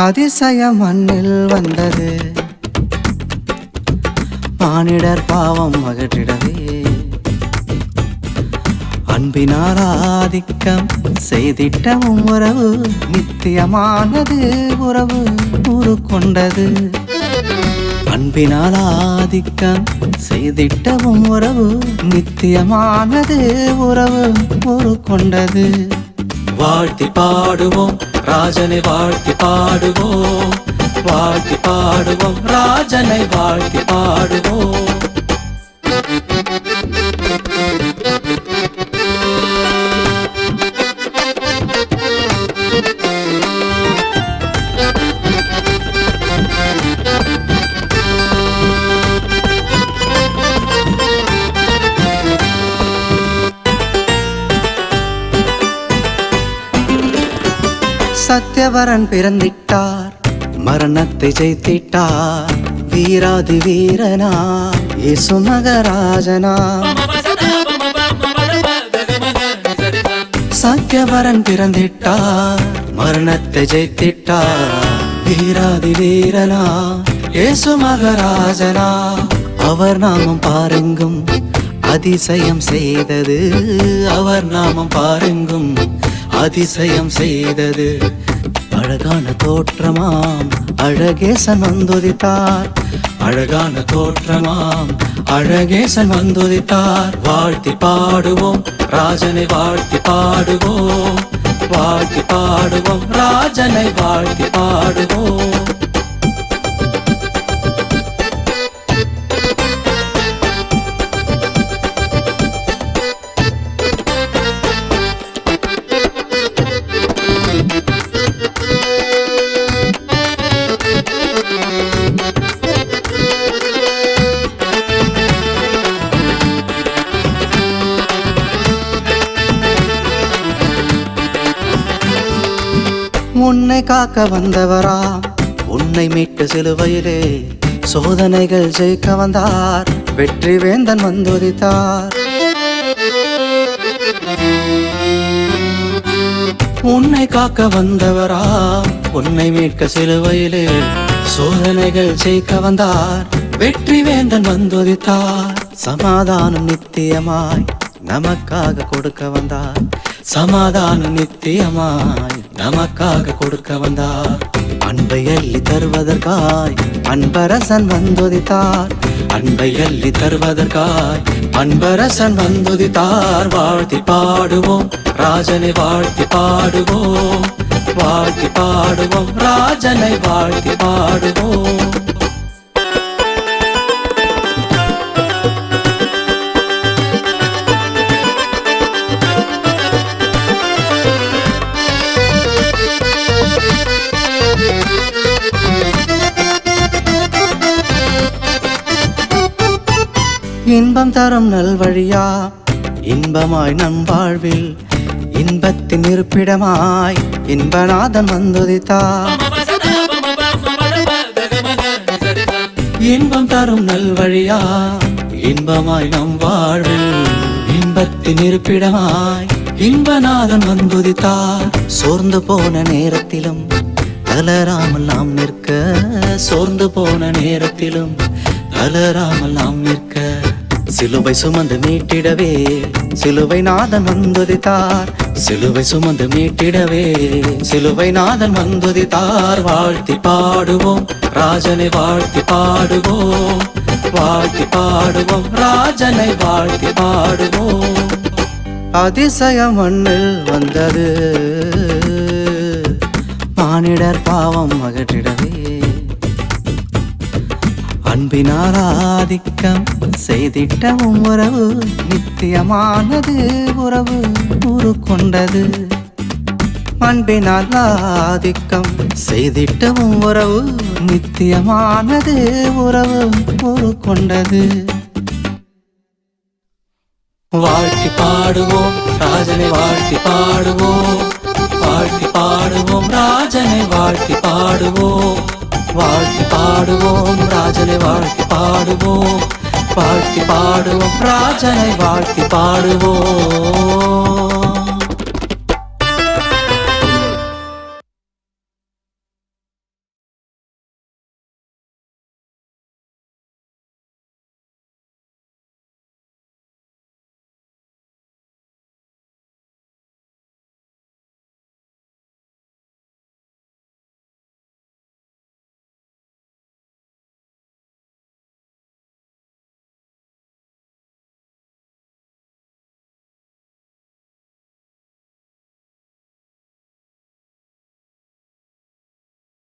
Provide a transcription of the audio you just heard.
அதிசயம் மண்ணில் வந்தது. மானிடர் பாவம் அகற்றிடவே அன்பினால் ஆதிக்கம் செய்திட்டவும் உறவு நித்தியமானது உறவு உரு கொண்டது அன்பினால் ஆதிக்கம் செய்திட்டவும் உறவு நித்தியமானது உறவு உரு கொண்டது வாழ்த்தி பாடுவோம் ராஜனை வாழ்த்தி பாடுவோம் வாழ்த்தி பாடுவோம் ராஜனை வாழ்த்தி பாடுவோம். சத்யவரன் பிறந்திட்டார். மரணத்தை ஜெயித்திட்டார். வீராதி வீரனா இயேசு மகராஜனா. சத்யவரன் பிறந்திட்டார். மரணத்தை ஜெயித்திட்டார். வீராதி வீரனா இயேசு மகராஜனா. அவர் நாமம் பாருங்கும் அதிசயம் செய்தது. அவர் நாமம் பாருங்கும் அதிசயம் செய்தது. அழகான தோற்றமாம் அழகேசன் வந்துதித்தார். அழகான தோற்றமாம் அழகேசன் வந்துதித்தார். வாழ்த்தி பாடுவோம் ராஜனை வாழ்த்தி பாடுவோம். வாழ்த்தி பாடுவோம் ராஜனை வாழ்த்தி பாடுவோம். உன்னை காக்க வந்தவரா? உன்னை மீட்டு சிலுவையிலே சோதனைகள் ஜெயிக்க வந்தார். வெற்றி வேந்தன் வந்துதித்தார். உன்னை காக்க வந்தவரா? உன்னை மீட்க சிலுவையிலே சோதனைகள் ஜெயிக்க வந்தார். வெற்றி வேந்தன் வந்துதித்தார். சமாதானம் நித்தியமாய் நமக்காக கொடுக்க வந்தார். சமாதானம் நித்தியமாய் நமக்காக கொடுக்க வந்தார். அன்பை அள்ளி தருவதற்காய் அன்பரசன் வந்துதித்தார். அன்பை அள்ளி தருவதற்காய் அன்பரசன் வந்துதித்தார். வாழ்த்தி பாடுவோம் ராஜனை வாழ்த்தி பாடுவோம். வாழ்த்தி பாடுவோம் ராஜனை வாழ்த்தி பாடுவோம். இன்பம் தரும் நல்வழியா? இன்பமாய் நம் வாழ்வில் இன்பத்தின் இருப்பிடமாய் இன்பநாதன் வந்துதித்தா? இன்பம் தரும் நல்வழியா? இன்பமாய் நம் வாழ்வில் இன்பத்தின் இருப்பிடமாய் இன்பநாதன் வந்துதித்தார் சோர்ந்து போன நேரத்திலும் தளராமல் நாம் நிற்க. சோர்ந்து போன நேரத்திலும் தளராமல் நாம் நிற்க. சிலுவை சுமந்து மீட்டிடவே. சிலுவை நாதன் வந்துதித்தார். சிலுவை சுமந்து மீட்டிடவே. சிலுவை நாதன் வந்துதித்தார். வாழ்த்தி பாடுவோம். ராஜனை வாழ்த்தி பாடுவோம். வாழ்த்தி பாடுவோம். ராஜனை வாழ்த்தி பாடுவோம். அதிசயம் மண்ணில் வந்தது. மானிடர் பாவம் அகற்றிடவே அன்பினால் ஆதிக்கம் செய்திட்டவும் உறவு நித்தியமானது உறவு உரு கொண்டது அன்பினால் ஆதிக்கம் செய்திட்டவும் உறவு நித்தியமானது உறவு உரு கொண்டது வாழ்த்தி பாடுவோம் ராஜனை வாழ்த்தி பாடுவோம். வாழ்த்தி பாடுவோம் ராஜனை வாழ்த்தி பாடுவோம். வாழ்த்தி பாடுவோம் ராஜனை வாழ்த்தி பாடுவோம். வாழ்த்தி பாடுவோம். ராஜனை வாழ்த்தி பாடுவோம்.